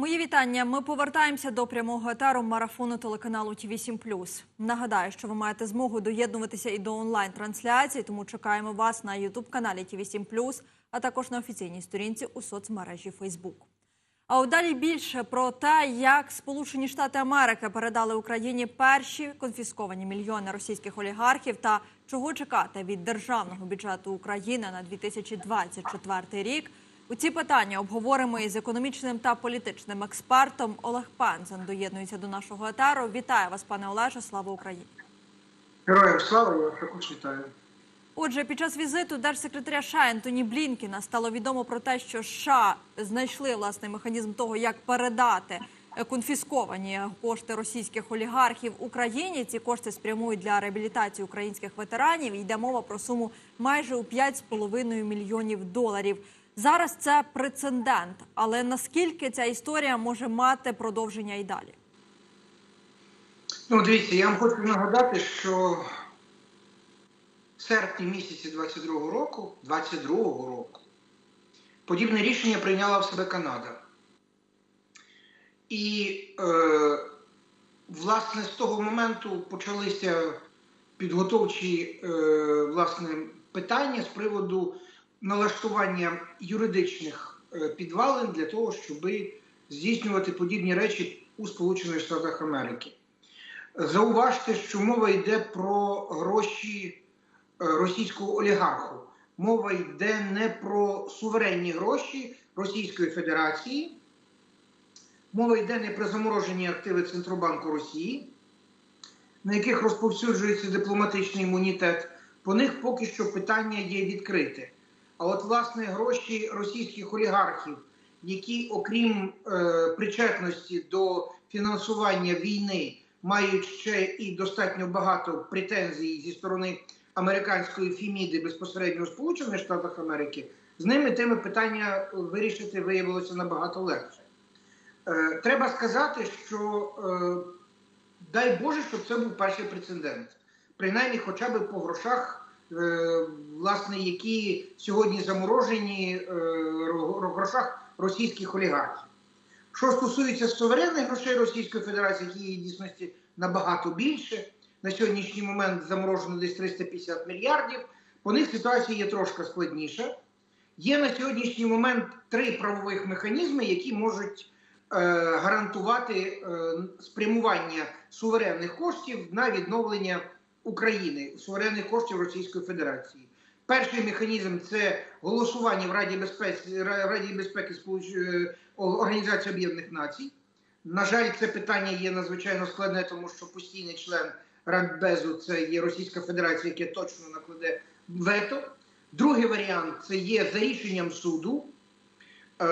Мої вітання. Ми повертаємося до прямого етеру марафону телеканалу ТВ 7 Нагадаю, що ви маєте змогу доєднуватися і до онлайн-трансляції, тому чекаємо вас на Ютуб каналі ТВ 7 а також на офіційній сторінці у соцмережі Фейсбук. А от далі більше про те, як Сполучені Штати Америки передали Україні перші конфісковані мільйони російських олігархів та чого чекати від державного бюджету України на 2024 рік. У ці питання обговоримо із економічним та політичним експертом Олег Пензен. Доєднується до нашого етеру. Вітаю вас, пане Олеже. Слава Україні! Героям слава, я також вітаю. Отже, під час візиту держсекретаря США Ентоні Блінкіна стало відомо про те, що США знайшли власний механізм того, як передати конфісковані кошти російських олігархів Україні. Ці кошти спрямують для реабілітації українських ветеранів. Йде мова про суму майже у 5,5 мільйонів доларів. Зараз це прецедент, але наскільки ця історія може мати продовження і далі? Ну, дивіться, я вам хочу нагадати, що в серпні місяці 22-го року, 22-го року, подібне рішення прийняла в себе Канада. І, е, власне, з того моменту почалися підготовчі е, власне, питання з приводу налаштування юридичних е, підвалин для того, щоб здійснювати подібні речі у Сполучених Штатах Америки. Зауважте, що мова йде про гроші е, російського олігарху. Мова йде не про суверенні гроші Російської Федерації, мова йде не про заморожені активи Центробанку Росії, на яких розповсюджується дипломатичний імунітет. По них поки що питання є відкрите. А от, власне, гроші російських олігархів, які, окрім е, причетності до фінансування війни, мають ще і достатньо багато претензій зі сторони американської фіміди безпосередньо в Сполучених Штатах Америки, з ними тими питання вирішити виявилося набагато легше. Е, треба сказати, що е, дай Боже, щоб це був перший прецедент. Принаймні, хоча б по грошах. Е, власне, які сьогодні заморожені е, в грошах російських олігархів. Що стосується суверенних грошей Російської Федерації, які є дійсності набагато більше, на сьогоднішній момент заморожено десь 350 мільярдів, по них ситуація є трошки складніша. Є на сьогоднішній момент три правових механізми, які можуть е, гарантувати е, спрямування суверенних коштів на відновлення. України суверенних коштів Російської Федерації. Перший механізм це голосування в Раді безпеки Раді безпеки е, Організації Об'єднаних Націй. На жаль, це питання є надзвичайно складне, тому що постійний член Радбезу це є Російська Федерація, яке точно накладе вето. Другий варіант це є за рішенням суду, е,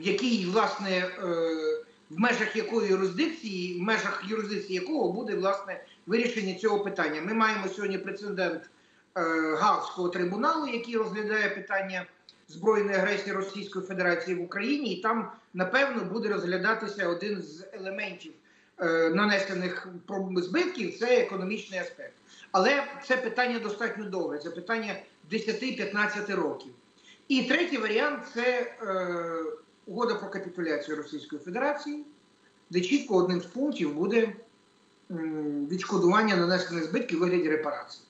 який, власне, е, в межах якої юрисдикції, в межах юрисдикції якого буде власне вирішення цього питання. Ми маємо сьогодні прецедент е, Гаазького трибуналу, який розглядає питання збройної агресії Російської Федерації в Україні, і там напевно буде розглядатися один з елементів е, нанесених збитків це економічний аспект. Але це питання достатньо довге. Це питання 10-15 років. І третій варіант це е, угода про капітуляцію Російської Федерації, де чітко одним з пунктів буде відшкодування нанесених збитків вигляді репарацій.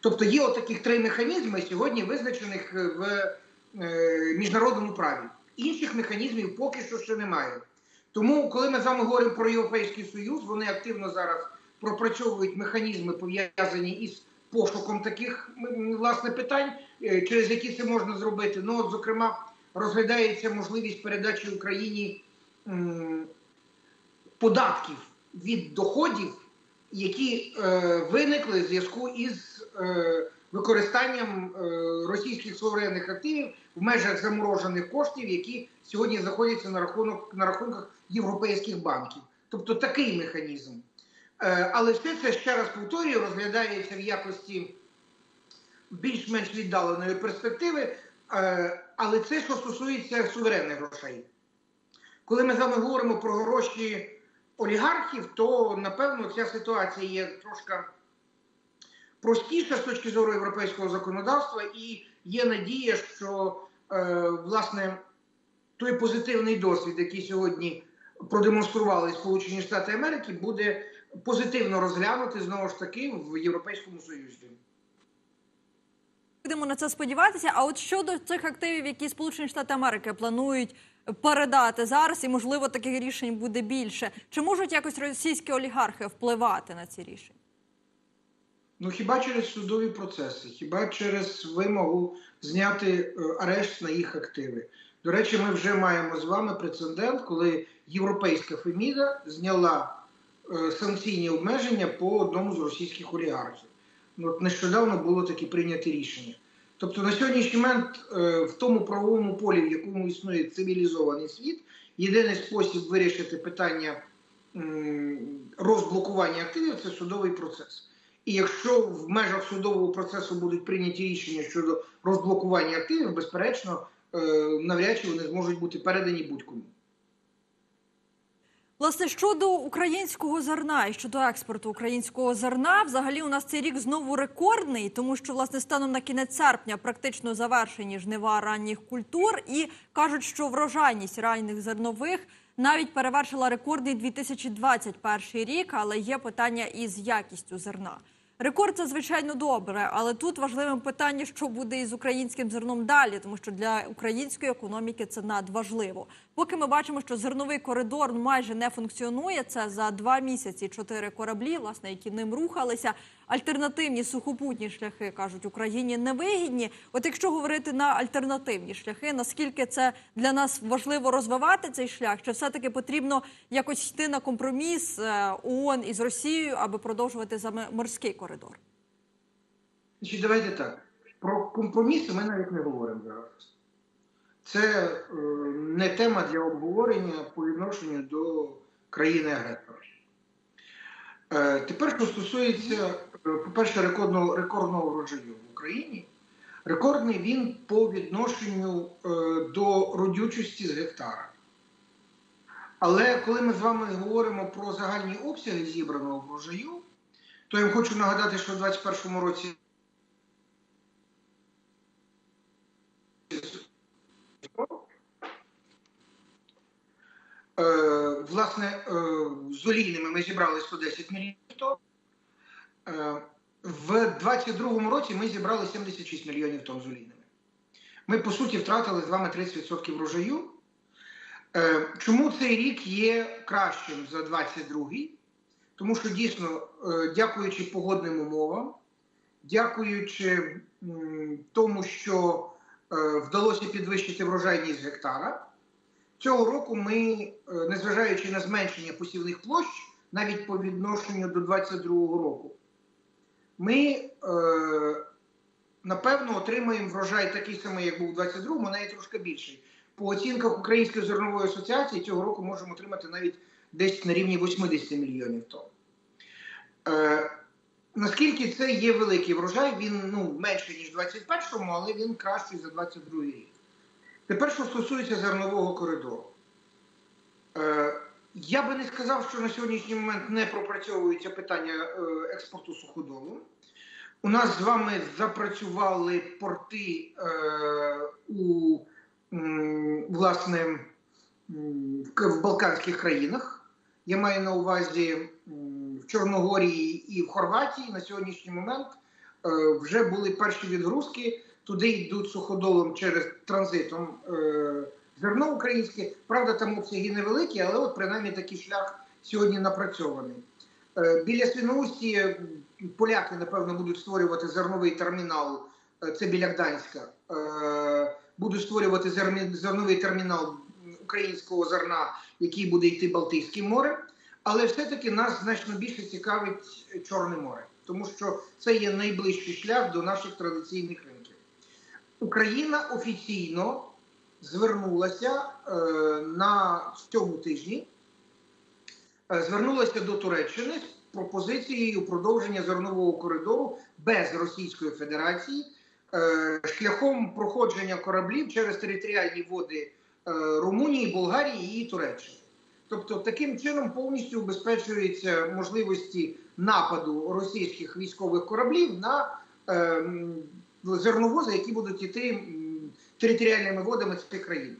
Тобто є отаких три механізми сьогодні визначених в е, міжнародному праві. Інших механізмів поки що ще немає. Тому, коли ми з вами говоримо про Європейський Союз, вони активно зараз пропрацьовують механізми, пов'язані із пошуком таких власне питань, е, через які це можна зробити. Ну, от, зокрема, розглядається можливість передачі Україні податків від доходів, які е, виникли в зв'язку із е, використанням е, російських суверенних активів в межах заморожених коштів, які сьогодні знаходяться на рахунок на рахунках європейських банків. Тобто такий механізм. Але все це ще раз повторюю, розглядається в якості більш-менш віддаленої перспективи. Е, але це що стосується суверенних грошей. Коли ми з вами говоримо про гроші олігархів, то напевно ця ситуація є трошки простіша з точки зору європейського законодавства, і є надія, що е, власне той позитивний досвід, який сьогодні продемонстрували Сполучені Штати Америки, буде позитивно розглянути знову ж таки в Європейському Союзі. Будемо на це сподіватися. А от щодо цих активів, які Сполучені Штати Америки планують передати зараз, і можливо таких рішень буде більше. Чи можуть якось російські олігархи впливати на ці рішення? Ну хіба через судові процеси, хіба через вимогу зняти е, арешт на їх активи? До речі, ми вже маємо з вами прецедент, коли європейська Феміда зняла е, санкційні обмеження по одному з російських олігархів. Ну, от нещодавно було таке прийняте рішення. Тобто на сьогоднішній момент е, в тому правовому полі, в якому існує цивілізований світ, єдиний спосіб вирішити питання розблокування активів це судовий процес. І якщо в межах судового процесу будуть прийняті рішення щодо розблокування активів, безперечно, е, навряд чи вони зможуть бути передані будь-кому. Власне, щодо українського зерна і щодо експорту українського зерна, взагалі у нас цей рік знову рекордний, тому що власне станом на кінець серпня практично завершені жнива ранніх культур, і кажуть, що врожайність ранніх зернових навіть перевершила рекордний 2021 рік, але є питання із якістю зерна. Рекорд це звичайно добре, але тут важливим питання, що буде із українським зерном далі, тому що для української економіки це надважливо. Поки ми бачимо, що зерновий коридор майже не функціонує. Це за два місяці чотири кораблі, власне, які ним рухалися. Альтернативні сухопутні шляхи кажуть Україні невигідні. От якщо говорити на альтернативні шляхи, наскільки це для нас важливо розвивати цей шлях, чи все таки потрібно якось йти на компроміс е, ООН із Росією, аби продовжувати саме морський коридор? Значить, давайте так. Про компроміси ми навіть не говоримо зараз. Це е, не тема для обговорення по відношенню до країни-агресора. Е, тепер, що стосується, е, по-перше, рекордного, рекордного врожаю в Україні, рекордний він по відношенню до родючості з гектара. Але коли ми з вами говоримо про загальні обсяги зібраного врожаю, то я вам хочу нагадати, що в 2021 році Е, Власне, е, з олійними ми зібрали 110 мільйонів тонн. Е, В 2022 році ми зібрали 76 мільйонів тонн з олійними. Ми, по суті, втратили з вами 30% врожаю. Е, Чому цей рік є кращим за 22-й? Тому що дійсно, е, дякуючи погодним умовам, дякуючи тому, що е, вдалося підвищити врожайність гектара. Цього року ми, е, незважаючи на зменшення посівних площ, навіть по відношенню до 2022 року, ми е, напевно отримаємо врожай такий самий, як був у 2022, навіть трошки більший. По оцінках Української зернової асоціації цього року можемо отримати навіть десь на рівні 80 мільйонів тонн. Е, наскільки це є великий врожай, він ну, менший, ніж в 2021, але він кращий за 2022 рік. Тепер, що стосується зернового коридору, е, я би не сказав, що на сьогоднішній момент не пропрацьовується питання е, експорту суходолу. У нас з вами запрацювали порти е, у власне в Балканських країнах. Я маю на увазі в Чорногорії і в Хорватії на сьогоднішній момент е, вже були перші відгрузки. Туди йдуть суходолом через транзитом е, зерно українське. Правда, там обсяги невеликі, але от принаймні такий шлях сьогодні напрацьований. Е, біля Свіноусті поляки, напевно, будуть створювати зерновий термінал. е, Це біля Гданська. Е, будуть створювати зерновий термінал українського зерна, який буде йти Балтійським морем. Але все-таки нас значно більше цікавить Чорне море, тому що це є найближчий шлях до наших традиційних ринків. Україна офіційно звернулася е, на цьому тижні, е, звернулася до Туреччини з пропозицією продовження зернового коридору без Російської Федерації е, шляхом проходження кораблів через територіальні води е, Румунії, Болгарії і Туреччини. Тобто таким чином повністю убезпечуються можливості нападу російських військових кораблів на е, зерновози, які будуть йти територіальними водами цих країн.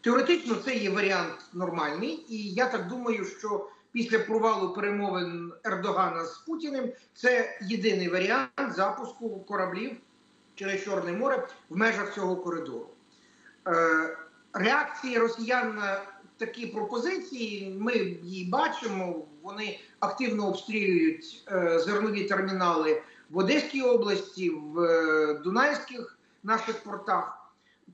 теоретично це є варіант нормальний, і я так думаю, що після провалу перемовин Ердогана з Путіним це єдиний варіант запуску кораблів через Чорне море в межах цього коридору. Е, реакції росіян на такі пропозиції ми її бачимо. Вони активно обстрілюють е, зернові термінали в Одеській області, в е, Дунайських наших портах.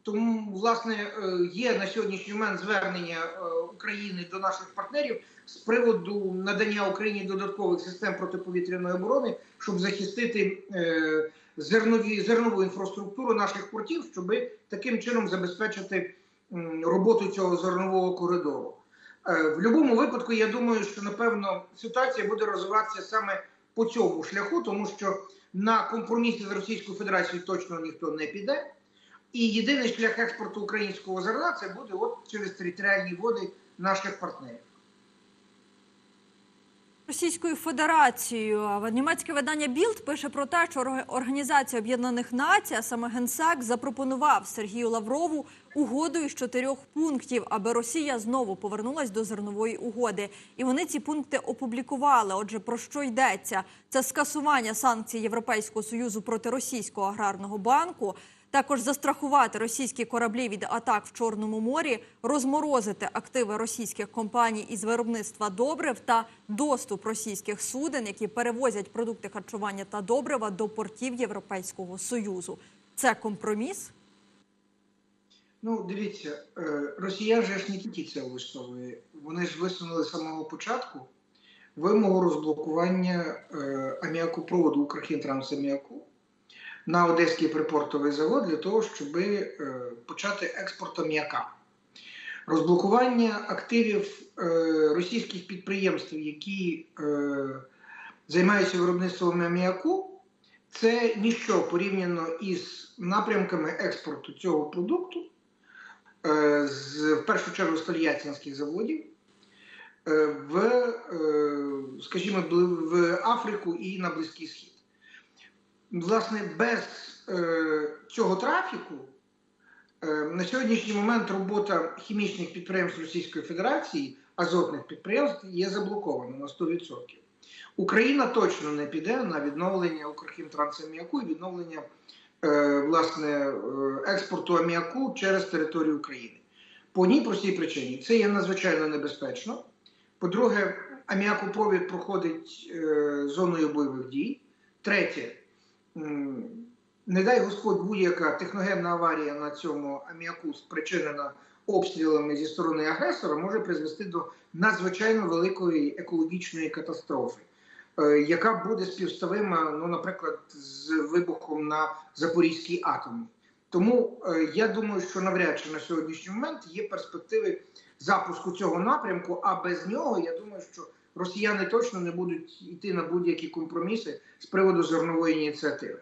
Тому, власне, е, є на сьогоднішній момент звернення е, України до наших партнерів з приводу надання Україні додаткових систем протиповітряної оборони, щоб захистити зернові зернову інфраструктуру наших портів, щоб таким чином забезпечити роботу цього зернового коридору. В будь-якому випадку, я думаю, що напевно ситуація буде розвиватися саме по цьому шляху, тому що на компроміси з Російською Федерацією точно ніхто не піде. І єдиний шлях експорту українського зерна це буде от через територіальні води наших партнерів. Російською Федерацією німецьке видання Білд пише про те, що Організація Об'єднаних Націй, саме Генсек, запропонував Сергію Лаврову угоду із чотирьох пунктів, аби Росія знову повернулась до зернової угоди. І вони ці пункти опублікували. Отже, про що йдеться? Це скасування санкцій Європейського союзу проти російського аграрного банку. Також застрахувати російські кораблі від атак в Чорному морі, розморозити активи російських компаній із виробництва добрив та доступ російських суден, які перевозять продукти харчування та добрива до портів Європейського союзу. Це компроміс. Ну, дивіться, е, росіян же ж не тільки це влаштовує. Вони ж висунули з самого початку вимогу розблокування е, аміакопроводу Укрхімтрансаміаку на Одеський припортовий завод для того, щоб е, почати експорт аміака. Розблокування активів е, російських підприємств, які е, займаються виробництвом аміаку, це ніщо порівняно із напрямками експорту цього продукту з в першу чергу з Тольяттинських заводів в, скажімо, в Африку і на Близький Схід. Власне, без е, цього трафіку е, на сьогоднішній момент робота хімічних підприємств Російської Федерації, азотних підприємств є заблокована на 100%. Україна точно не піде на відновлення Укрхімтрансаміаку і відновлення е, власне е, експорту аміаку через територію України. По одній простій причині це є надзвичайно небезпечно. По-друге, аміакопровід проходить е, зоною бойових дій. Третє, не дай Господь будь-яка техногенна аварія на цьому аміаку, спричинена обстрілами зі сторони агресора, може призвести до надзвичайно великої екологічної катастрофи, е, яка буде співставима, ну, наприклад, з вибухом на Запорізькій атомі. Тому е, я думаю, що навряд чи на сьогоднішній момент є перспективи запуску цього напрямку, а без нього я думаю, що росіяни точно не будуть йти на будь-які компроміси з приводу зернової ініціативи.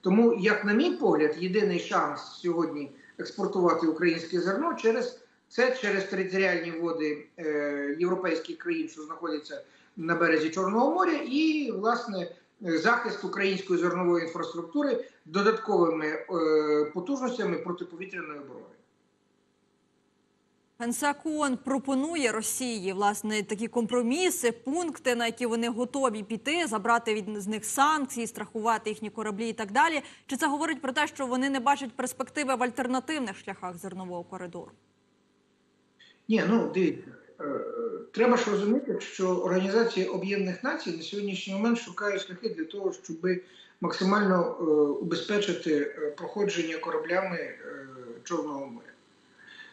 Тому, як на мій погляд, єдиний шанс сьогодні експортувати українське зерно через це через територіальні води е, європейських країн, що знаходяться на березі Чорного моря, і власне захист української зернової інфраструктури додатковими е, потужностями протиповітряної оборони. Генсек пропонує Росії власне такі компроміси, пункти, на які вони готові піти, забрати від з них санкції, страхувати їхні кораблі і так далі. Чи це говорить про те, що вони не бачать перспективи в альтернативних шляхах зернового коридору? Ні, ну дивіться, е, треба ж розуміти, що Організація Об'єднаних Націй на сьогоднішній момент шукає шляхи для того, щоб максимально е, убезпечити е, проходження кораблями Чорного моря.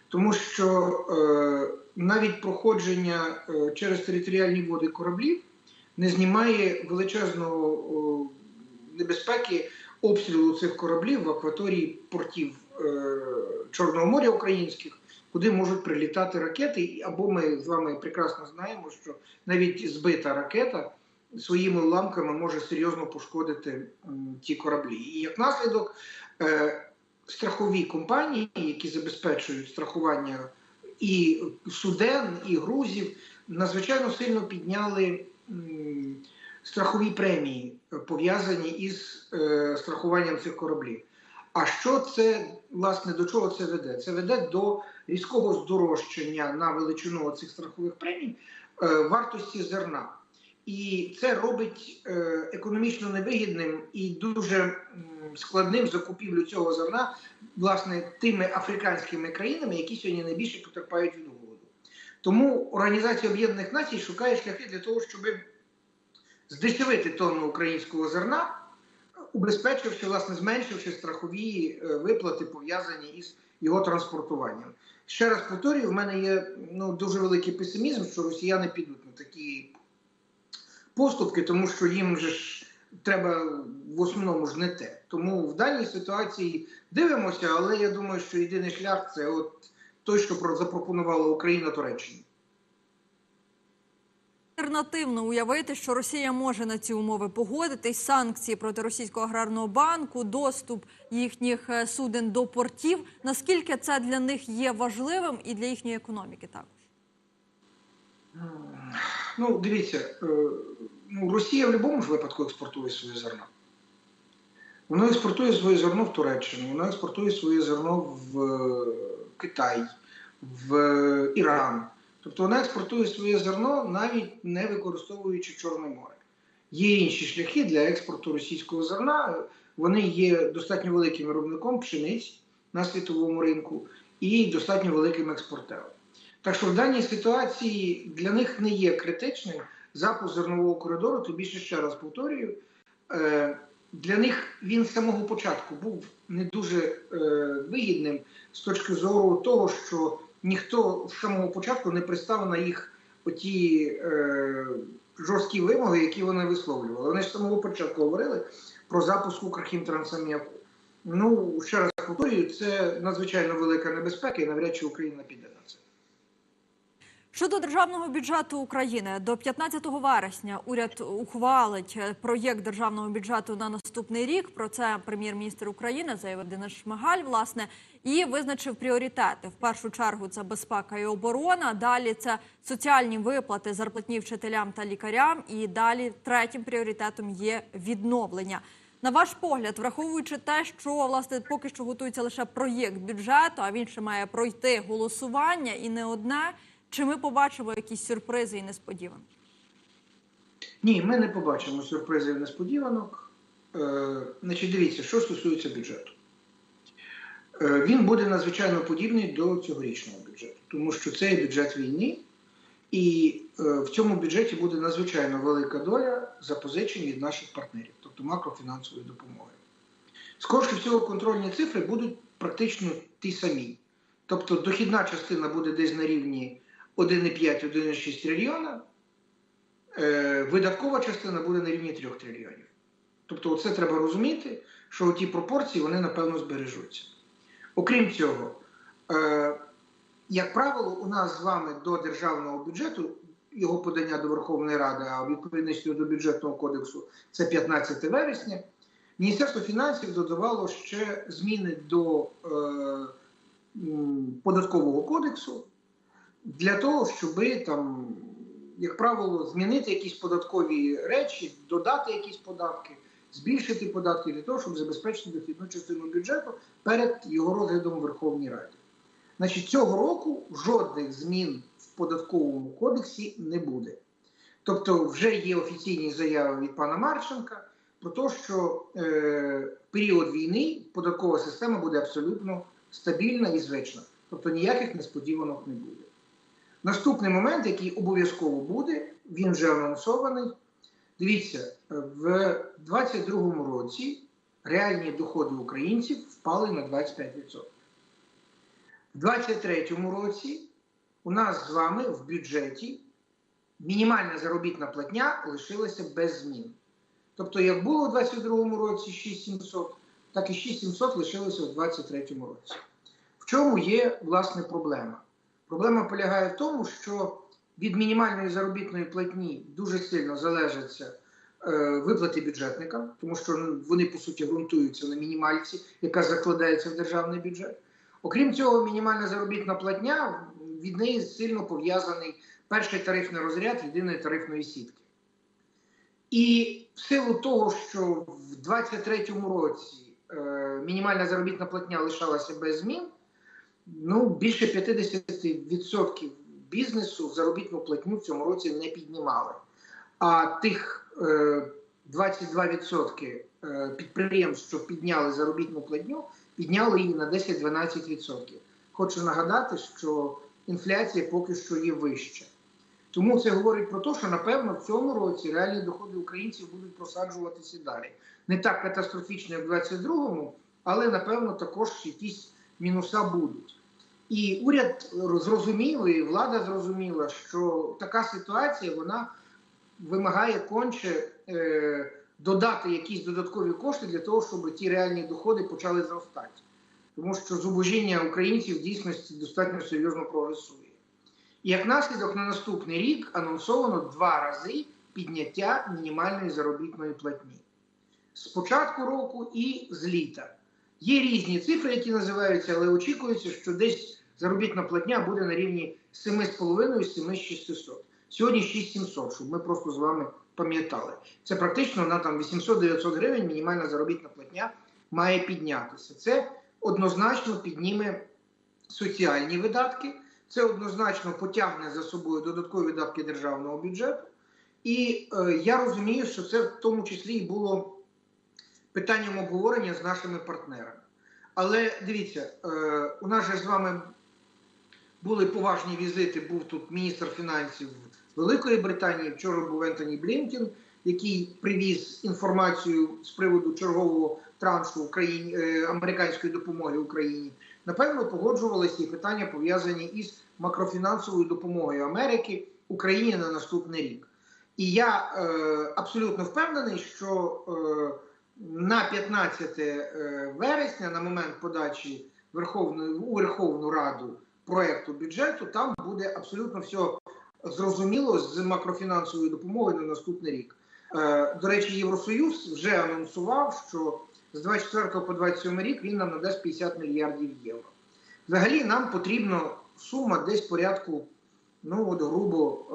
Тому що е, навіть проходження е, через територіальні води кораблів не знімає величезного небезпеки обстрілу цих кораблів в акваторії портів е, Чорного моря українських, куди можуть прилітати ракети. Або ми з вами прекрасно знаємо, що навіть збита ракета своїми уламками може серйозно пошкодити ті кораблі. І як наслідок, е, страхові компанії, які забезпечують страхування і суден, і грузів, надзвичайно сильно підняли страхові премії, пов'язані із е, страхуванням цих кораблів. А що це власне до чого це веде? Це веде до різкого здорожчання на величину цих страхових премій е, вартості зерна. І це робить е, економічно невигідним і дуже складним закупівлю цього зерна власне тими африканськими країнами, які сьогодні найбільше потерпають від голоду. Тому Організація Об'єднаних Націй шукає шляхи для того, щоб здешевити тонну українського зерна, убезпечивши, власне, зменшивши страхові е, виплати, пов'язані із його транспортуванням. Ще раз повторюю, в мене є ну, дуже великий песимізм, що росіяни підуть на такі поступки, тому що їм же ж треба в основному ж не те. Тому в даній ситуації дивимося, але я думаю, що єдиний шлях це от той, що запропонувала Україна Туреччині. Альтернативно уявити, що Росія може на ці умови погодитись, санкції проти російського аграрного банку, доступ їхніх е, суден до портів. Наскільки це для них є важливим і для їхньої економіки також? Ну, дивіться, е, ну, Росія в будь-якому ж випадку експортує своє зерно. Вона експортує своє зерно в Туреччину, вона експортує своє зерно в е, Китай, в е, Іран. Тобто вона експортує своє зерно, навіть не використовуючи Чорне море. Є інші шляхи для експорту російського зерна. Вони є достатньо великим виробником пшениць на світовому ринку і достатньо великим експортером. Так що в даній ситуації для них не є критичним запуск зернового коридору, то більше ще раз повторюю. е, Для них він з самого початку був не дуже е, вигідним з точки зору того, що ніхто з самого початку не пристав на їх оті е, жорсткі вимоги, які вони висловлювали. Вони з самого початку говорили про запуск Укрхімтрансаміаку. Ну, ще раз повторюю, це надзвичайно велика небезпека, і навряд чи Україна піде. Щодо державного бюджету України до 15 вересня уряд ухвалить е, проєкт державного бюджету на наступний рік. Про це прем'єр-міністр України заявив Денис Шмигаль, власне, і визначив пріоритети. В першу чергу це безпека і оборона. Далі це соціальні виплати, зарплатні вчителям та лікарям. І далі третім пріоритетом є відновлення. На ваш погляд, враховуючи те, що власне поки що готується лише проєкт бюджету, а він ще має пройти голосування і не одне. Чи ми побачимо якісь сюрпризи і несподіванки? Ні, ми не побачимо сюрпризів і несподіванок. Е, значить, дивіться, що стосується бюджету. Е, він буде надзвичайно подібний до цьогорічного бюджету, тому що це бюджет війни, і е, в цьому бюджеті буде надзвичайно велика доля запозичень від наших партнерів, тобто макрофінансової допомоги. Скорше всього, контрольні цифри будуть практично ті самі. Тобто дохідна частина буде десь на рівні 1,5-1,6 трильйона, е, видаткова частина буде на рівні 3 трильйонів. Тобто, це треба розуміти, що ті пропорції вони, напевно, збережуться. Окрім цього, е, як правило, у нас з вами до державного бюджету, його подання до Верховної Ради, а відповідності до бюджетного кодексу це 15 вересня, Міністерство фінансів додавало ще зміни до е, податкового кодексу для того, щоб там, як правило, змінити якісь податкові речі, додати якісь податки, збільшити податки для того, щоб забезпечити дохідну частину бюджету перед його розглядом у Верховній Раді. Значить, цього року жодних змін в податковому кодексі не буде. Тобто, вже є офіційні заяви від пана Марченка про те, що е, період війни податкова система буде абсолютно стабільна і звична. Тобто ніяких несподіванок не буде. Наступний момент, який обов'язково буде, він вже анонсований. Дивіться, в 2022 році реальні доходи українців впали на 25%. В 2023 році у нас з вами в бюджеті мінімальна заробітна платня лишилася без змін. Тобто, як було у 2022 році 6700, так і 6700 лишилося у 2023 році. В чому є власне проблема? Проблема полягає в тому, що від мінімальної заробітної платні дуже сильно залежаться е, виплати бюджетникам, тому що ну, вони по суті ґрунтуються на мінімальці, яка закладається в державний бюджет. Окрім цього, мінімальна заробітна платня від неї сильно пов'язаний перший тарифний розряд єдиної тарифної сітки. І в силу того, що в 2023 році е, мінімальна заробітна платня лишалася без змін, ну більше 50% бізнесу заробітну платню в цьому році не піднімали. А тих е, 22% е, підприємств, що підняли заробітну платню, підняли її на 10-12%. Хочу нагадати, що інфляція поки що є вища. Тому це говорить про те, що напевно в цьому році реальні доходи українців будуть просаджуватися далі. Не так катастрофічно, як в 22-му, але напевно також якісь мінуса будуть. І уряд зрозумів, і влада зрозуміла, що така ситуація вона вимагає конче е, додати якісь додаткові кошти для того, щоб ті реальні доходи почали зростати. Тому що зубожіння українців в дійсності достатньо серйозно прогресує. І як наслідок на наступний рік анонсовано два рази підняття мінімальної заробітної платні з початку року і з літа. Є різні цифри, які називаються, але очікується, що десь заробітна платня буде на рівні 7,5-7,600. Сьогодні 6700, щоб ми просто з вами пам'ятали. Це практично на там 800-900 гривень мінімальна заробітна платня має піднятися. Це однозначно підніме соціальні видатки, це однозначно потягне за собою додаткові видатки державного бюджету. І е, я розумію, що це в тому числі і було питанням обговорення з нашими партнерами. Але дивіться, е, у нас же з вами були поважні візити. Був тут міністр фінансів Великої Британії. Вчора був Ентоні Блінкен, який привіз інформацію з приводу чергового траншу Україні е, американської допомоги Україні. Напевно, погоджувалися і питання пов'язані із макрофінансовою допомогою Америки Україні на наступний рік. І я е, абсолютно впевнений, що е, на 15 е, вересня, на момент подачі Верховної у Верховну Раду проекту бюджету, там буде абсолютно все зрозуміло з макрофінансовою допомогою на наступний рік. Е, До речі, Євросоюз вже анонсував, що з 24 по 27 рік він нам надасть 50 мільярдів євро. Взагалі нам потрібна сума десь порядку, ну от грубо,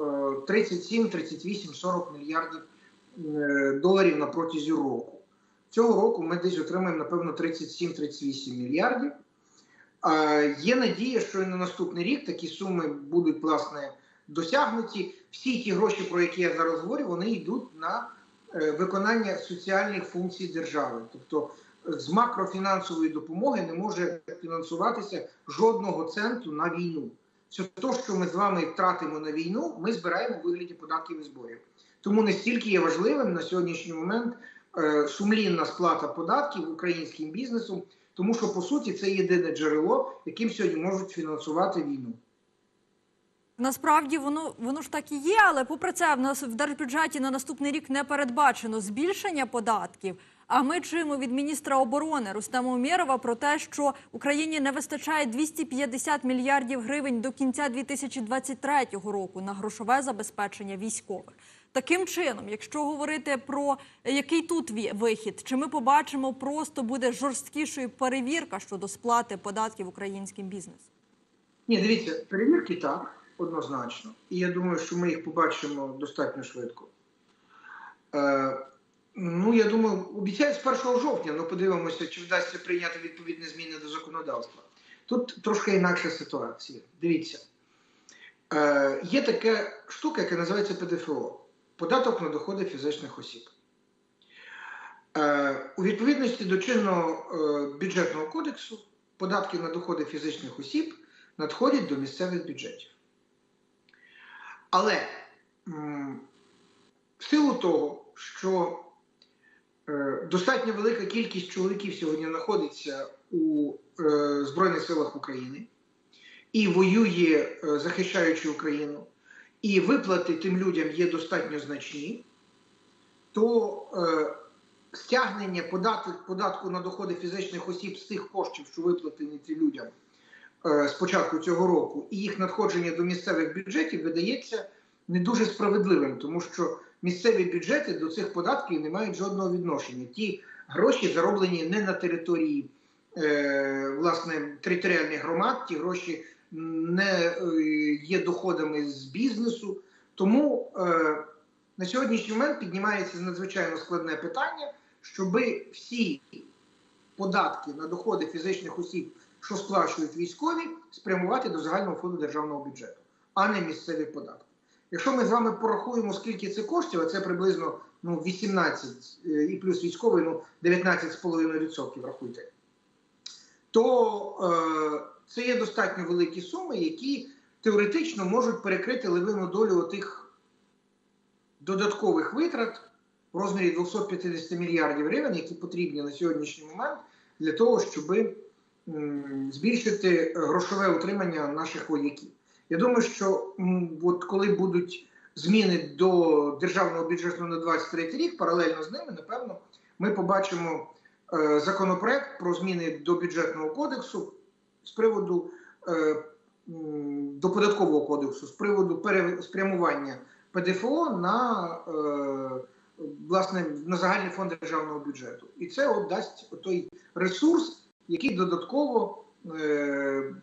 е, 37, 38, 40 мільярдів е, доларів на протязі року. Цього року ми десь отримаємо, напевно, 37-38 мільярдів. Е, Є надія, що і на наступний рік такі суми будуть власне досягнуті. Всі ті гроші, про які я зараз говорю, вони йдуть на е, виконання соціальних функцій держави. Тобто з макрофінансової допомоги не може фінансуватися жодного центу на війну. Все те, що ми з вами втратимо на війну, ми збираємо у вигляді податків і зборів. Тому настільки є важливим на сьогоднішній момент е, сумлінна сплата податків українським бізнесом, тому що по суті це єдине джерело, яким сьогодні можуть фінансувати війну. Насправді воно воно ж так і є, але попри це в нас в держбюджеті на наступний рік не передбачено збільшення податків. А ми чуємо від міністра оборони Рустема Умєрова про те, що Україні не вистачає 250 мільярдів гривень до кінця 2023 року на грошове забезпечення військових. Таким чином, якщо говорити про який тут вихід, чи ми побачимо, просто буде жорсткішою перевірка щодо сплати податків українським бізнесом? Ні, дивіться, перевірки так, однозначно. І я думаю, що ми їх побачимо достатньо швидко. Е, ну, я думаю, обіцяють з 1 жовтня, ну подивимося, чи вдасться прийняти відповідні зміни до законодавства. Тут трошки інакша ситуація. Дивіться, е, є така штука, яка називається ПДФО податок на доходи фізичних осіб. Е, у відповідності до чинного е, бюджетного кодексу податки на доходи фізичних осіб надходять до місцевих бюджетів. Але в силу того, що е, достатньо велика кількість чоловіків сьогодні знаходиться у Збройних силах України і воює, захищаючи Україну, і виплати тим людям є достатньо значні, то е, стягнення податку, податку на доходи фізичних осіб з тих коштів, що виплатені цим людям е, з початку цього року, і їх надходження до місцевих бюджетів видається не дуже справедливим, тому що місцеві бюджети до цих податків не мають жодного відношення. Ті гроші зароблені не на території е, власне територіальних громад, ті гроші не е, є доходами з бізнесу. Тому е, на сьогоднішній момент піднімається надзвичайно складне питання, щоби всі податки на доходи фізичних осіб, що сплачують військові, спрямувати до загального фонду державного бюджету, а не місцеві податки. Якщо ми з вами порахуємо, скільки це коштів, а це приблизно ну, 18 е, і плюс військовий, ну 19,5% рахуйте, то е, це є достатньо великі суми, які теоретично можуть перекрити левину долю тих додаткових витрат в розмірі 250 мільярдів гривень, які потрібні на сьогоднішній момент для того, щоб збільшити грошове утримання наших вояків. Я думаю, що от коли будуть зміни до державного бюджету на 23 рік, паралельно з ними, напевно, ми побачимо е, законопроект про зміни до бюджетного кодексу з приводу е, до податкового кодексу з приводу переспрямування ПДФО на е, власне на загальний фонд державного бюджету, і це от дасть той ресурс, який додатково е,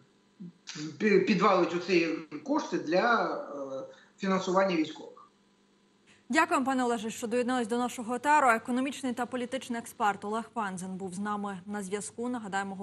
підвалить оці кошти для е, фінансування військових. Дякуємо, пане Олеже, що доєднались до нашого етеру. Економічний та політичний експерт Олег Панзен був з нами на зв'язку. Нагадаємо,